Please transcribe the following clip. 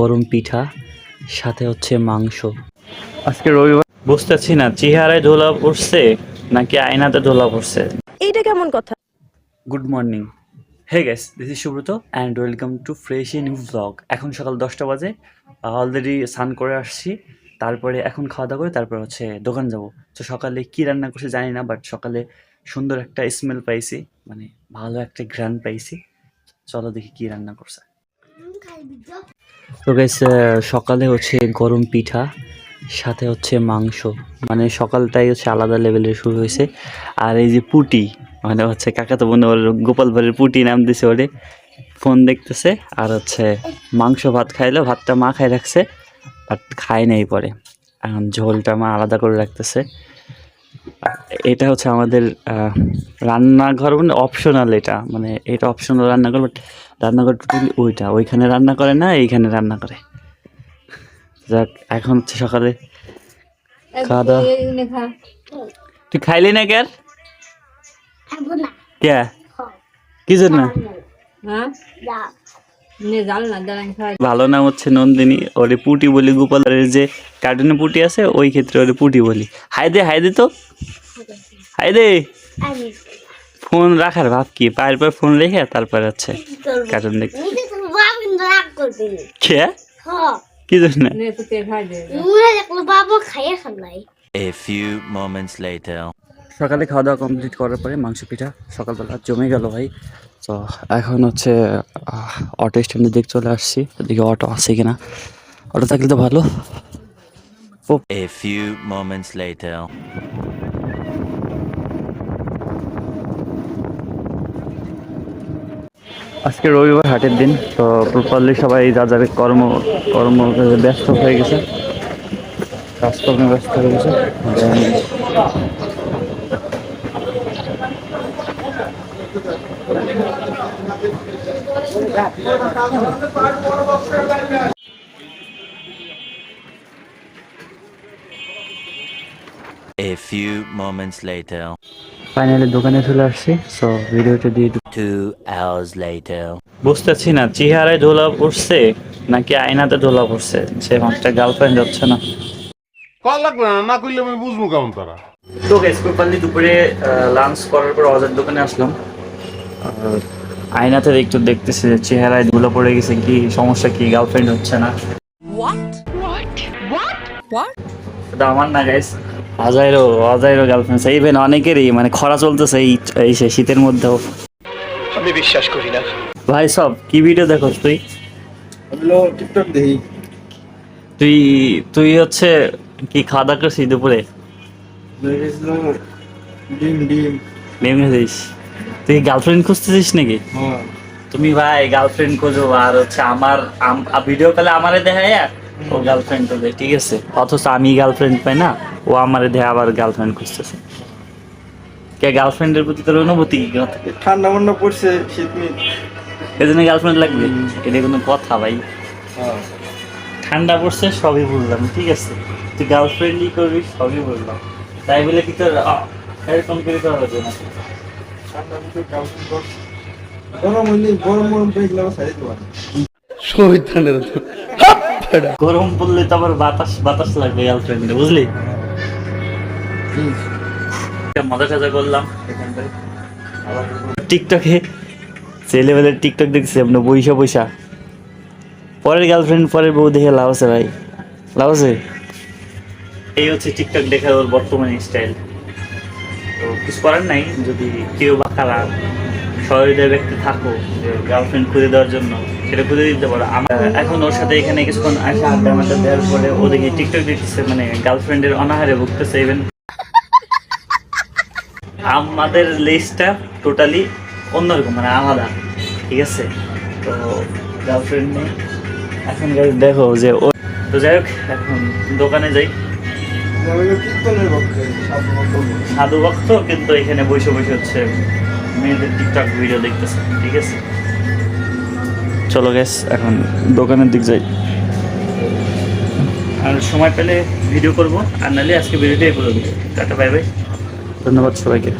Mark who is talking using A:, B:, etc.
A: গরম পিঠা সাথে হচ্ছে মাংস। আজকে রবিবার। বুঝতেছি না চেহারায় ধোলা পড়ছে নাকি আয়নাতে ধোলা পড়ছে?
B: এইটা কেমন কথা?
A: Good morning hey guys this is Subrata and welcome to fresh in new vlog এখন সকাল দশটা বাজে অলরেডি স্নান করে আসছি তারপরে এখন খাওয়া দাওয়া করে তারপর হচ্ছে দোকান যাব। তো সকালে কি রান্না করছে জানি না বাট সকালে সুন্দর একটা স্মেল পাইছি মানে ভালো একটা ঘ্রাণ পাইছি। চলো দেখি কি রান্না করছে। তো গাইস সকালে হচ্ছে গরম পিঠা, সাথে হচ্ছে মাংস। মানে সকালটাই হচ্ছে আলাদা লেভেলে শুরু হয়েছে। আর এই যে পুটি মানে হচ্ছে কাকা তো বোন ওর গোপাল ভাড়ের পুটি নাম দিছে ওরে। ফোন দেখতেছে আর হচ্ছে মাংস ভাত খাইলো, ভাতটা মা খাই রাখছে বাট খায় নাই পরে। এখন ঝোলটা মা আলাদা করে রাখতেছে। আর এটা হচ্ছে আমাদের রান্নাঘর মানে অপশনাল এটা। মানে এটা অপশনাল রান্নাঘর বাট রান্নাঘর টোটালি ওইটা। ওইখানে রান্না করে না এইখানে রান্না করে। যাক এখন হচ্ছে সকালে খাওয়া দাওয়া। তুই খাইলি না কে আর? কে? কি জন্য?
C: হ্যাঁ?
A: ভালো নাম হচ্ছে নন্দিনী ওরে পুটি বলি গোপালের যে কার্টুনে পুটি আছে ওই ক্ষেত্রে ওরে পুটি বলি। হাই দে হাই দে তো। হাই দে। ফোন রাখার ভাব কি? পায়ের পর ফোন রেখে তারপর হচ্ছে কার্টুন দেখ কে? কি জন্য?
D: A few moments later.
A: সকালে খাওয়া দাওয়া কমপ্লিট করার পরে মাংস পিঠা সকালবেলা জমে গেল ভাই। তো এখন হচ্ছে অটো স্ট্যান্ডের দিকে চলে আসছি। দেখি অটো আছে কিনা? অটো থাকলে তো ভালো।
D: A few moments later.
A: আজকে রবিবার হাটের দিন তো প্রপারলি সবাই যা যাবে কর্ম কর্ম ব্যস্ত হয়ে গেছে। কাজকর্মে ব্যস্ত হয়ে গেছে।
D: A few moments later.
A: Finally দোকানে চলে আসছি সো ভিডিওটা দিয়ে দিই।
D: Two hours later.
A: বুঝতেছি না চেহারায় ধোলা পড়ছে নাকি আয়নাতে ধোলা পড়ছে সে একটা গার্লফ্রেন্ড যাচ্ছে না
E: কল লাগবে না না করলে আমি বুঝব কেমন তারা
A: তো গেস প্রপারলি দুপুরে লাঞ্চ করার পর অজার দোকানে আসলাম আয়নাতে একটু দেখতেছি যে চেহারায় ধুলো পড়ে গেছে কি সমস্যা কি গার্লফ্রেন্ড হচ্ছে না। এটা আমার না গাইস গার্লফ্রেন্ড ইভেন অনেকেরই মানে খরা চলতেছে এই এই শীতের মধ্যেও।
F: আমি বিশ্বাস করি না।
A: ভাই সব কি ভিডিও দেখো তুই?
F: টিকটক দেখি।
A: তুই তুই হচ্ছে কি খাওয়া দাওয়া করছিস দুপুরে?
F: ডিম ডিম।
A: তুই গার্লফ্রেন্ড খুঁজতেছিস নাকি?
F: হ্যাঁ।
A: তুমি ভাই গার্লফ্রেন্ড খোঁজো আর হচ্ছে আমার ভিডিও কলে আমারে দেখায় ও গার্লফ্রেন্ড খোঁজে ঠিক আছে? অথচ আমি গার্লফ্রেন্ড পাই না ও আমারে দেহে আবার গার্লফ্রেন্ড খুঁজতেছে। কে গার্লফ্রেন্ডের প্রতি তোর অনুভূতি কি?
F: ঠান্ডা মান্ডা পড়ছে শীত
A: এই জন্য গার্লফ্রেন্ড লাগবে? এটা কোনো কথা ভাই।
F: হ্যাঁ।
A: ঠান্ডা পড়ছে সবই বললাম ঠিক আছে? তুই গার্লফ্রেন্ডই করবি সবই বললাম। তাই বলে কি তোর এরকম করে করা হবে না
F: গরম হইলে গরম গরম পেয়ে গেলে সারি দেওয়া
A: গরম পড়লে তো আবার বাতাস বাতাস লাগবে গার্লফ্রেন্ডে বুঝলি? মজা টজা করলাম। টিকটকে ছেলেবেলের টিকটক দেখছি আপনার বৈশা বৈশা পরের গার্লফ্রেন্ড পরের বউ দেখে লাভ আছে ভাই। লাভ আছে? এই হচ্ছে টিকটক দেখার ওর বর্তমানে স্টাইল কিছু করার নাই যদি কেউ বা কারা সহৃদয় ব্যক্তি থাকো যে গার্লফ্রেন্ড খুঁজে দেওয়ার জন্য সেটা খুঁজে দিতে পারো। আমার এখন ওর সাথে এখানে কিছুক্ষণ আসে আড্ডা মাড্ডা দেওয়ার পরে ও দেখি টিকটক দেখতেছে মানে গার্লফ্রেন্ডের অনাহারে ভুগতেছে ইভেন আমাদের লিস্টটা টোটালি অন্যরকম মানে আলাদা ঠিক আছে? তো গার্লফ্রেন্ড নেই এখন দেখো যে ও তো যাই হোক এখন দোকানে যাই। সাধু ভক্ত। কিন্তু এখানে বসে বসে হচ্ছে মেয়েদের টিকটক ভিডিও দেখতেছে ঠিক আছে? চলো গ্যাস এখন দোকানের দিক যাই। আর সময় পেলে ভিডিও করব। আর নাহলে আজকে ভিডিওটাই করে দেবো। টাটা বাই বাই ধন্যবাদ সবাইকে।